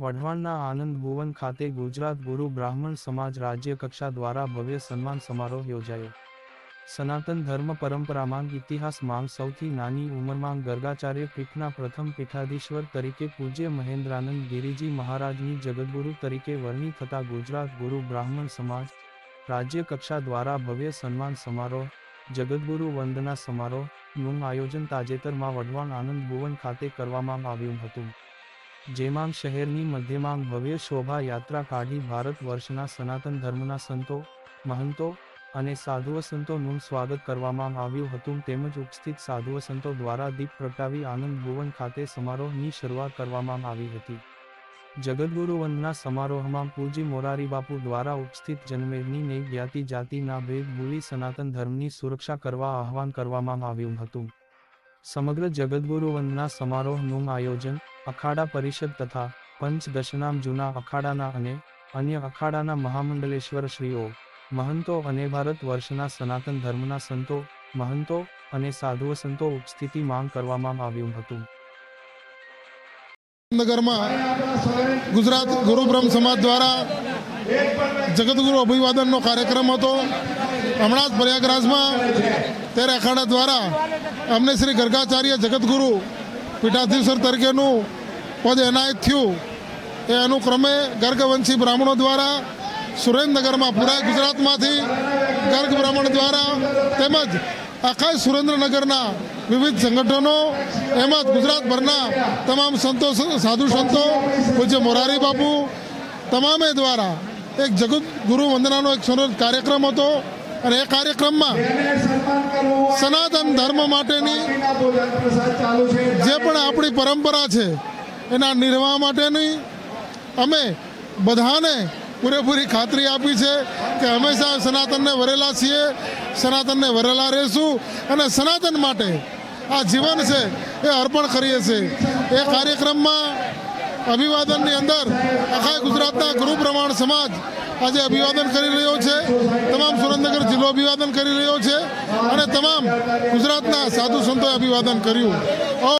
વઢવાણના આનંદ ભુવન ખાતે ગુજરાત ગુરુ બ્રાહ્મણ સમાજ રાજ્ય કક્ષા દ્વારા ભવ્ય સન્માન સમારોહ યોજાયો. સનાતન ધર્મ પરંપરામાં ઇતિહાસમાં સૌથી નાની ઉંમરમાં ગર્ગાચાર્ય પીઠના પ્રથમ પીઠાધીશ્વર તરીકે પૂજ્ય મહેન્દ્રાનંદ ગિરિજી મહારાજની જગદગુરુ તરીકે વરણી થતા ગુજરાત ગુરુ બ્રાહ્મણ સમાજ રાજ્ય કક્ષા દ્વારા ભવ્ય સન્માન સમારોહ જગદગુરુ વંદના સમારોહનું આયોજન તાજેતરમાં વઢવાણ આનંદ ભુવન ખાતે કરવામાં આવ્યું હતું. જેમાં શહેરની મધ્યમાં ભવ્ય શોભા યાત્રા કાઢી ભારત વર્ષના સનાતન ધર્મના સંતો, મહંતો અને સાધુઓ સંતોનું સ્વાગત કરવામાં આવ્યું હતું. તેમજ ઉપસ્થિત સાધુઓ સંતો દ્વારા દીપ પ્રગટાવી આનંદ ભુવન ખાતે સમારોહની શરૂઆત કરવામાં આવી હતી. જગદગુરુ વંદના સમારોહમાં પૂજી મોરારી બાપુ દ્વારા ઉપસ્થિત જનમેદની ને જ્ઞાતિ જાતિના ભેદ ભૂલી સનાતન ધર્મની સુરક્ષા કરવા આહવાન કરવામાં આવ્યું હતું. સમગ્ર જગદગુરુ વંદના સમારોહનું આયોજન અખાડા પરિષદ તથા પંચદશનામ જૂના અખાડાના અને અન્ય અખાડાના મહામંડલેશ્વર શ્રીઓ, મહંતો અને ભારત વર્ષના સનાતન ધર્મના સંતો, મહંતો અને સાધુઓ સંતો ઉપસ્થિતિ માંગ કરવામાં આવ્યું હતું. નગરમાં ગુજરાત ગુરુ બ્રહ્મ સમાજ દ્વારા જગતગુરુ અભિવાદનનો કાર્યક્રમ હતો. હમણાં જ પ્રયાગરાજમાં તેર અખાડા દ્વારા અમને શ્રી ગર્ગાચાર્ય જગતગુરુ પીઠાધીશ્વર તરીકેનું પદ એનાયત થયું. એ અનુક્રમે ગર્ગવંશી બ્રાહ્મણો દ્વારા સુરેન્દ્રનગરમાં પૂરા ગુજરાતમાંથી ગર્ગ બ્રાહ્મણ દ્વારા તેમજ આખા સુરેન્દ્રનગરના વિવિધ સંગઠનો, એમાં ગુજરાતભરના તમામ સંતો, સાધુ સંતો, પૂજ્ય મોરારી બાપુ, તમામે દ્વારા એક જગત ગુરુ વંદનાનો એક સુંદર કાર્યક્રમ હતો અને એ કાર્યક્રમમાં સનાતન ધર્મ માટેની જે પણ આપણી પરંપરા છે, એના નિર્વાહ માટેની અમે બધાને પૂરેપૂરી ખાતરી આપી છે. કે હંમેશા સનાતનને વરેલા છીએ, સનાતનને વરેલા રહેશું અને સનાતન માટે આ જીવન છે એ અર્પણ કરીએ છીએ. એ કાર્યક્રમમાં અભિવાદનની અંદર આખા ગુજરાતના ગુરુ પ્રમાણ સમાજ આજે અભિવાદન કરી રહ્યો છે. તમામ સુરેન્દ્રનગર જિલ્લો અભિવાદન કરી રહ્યો છે અને તમામ ગુજરાતના સાધુ સંતોએ અભિવાદન કર્યું.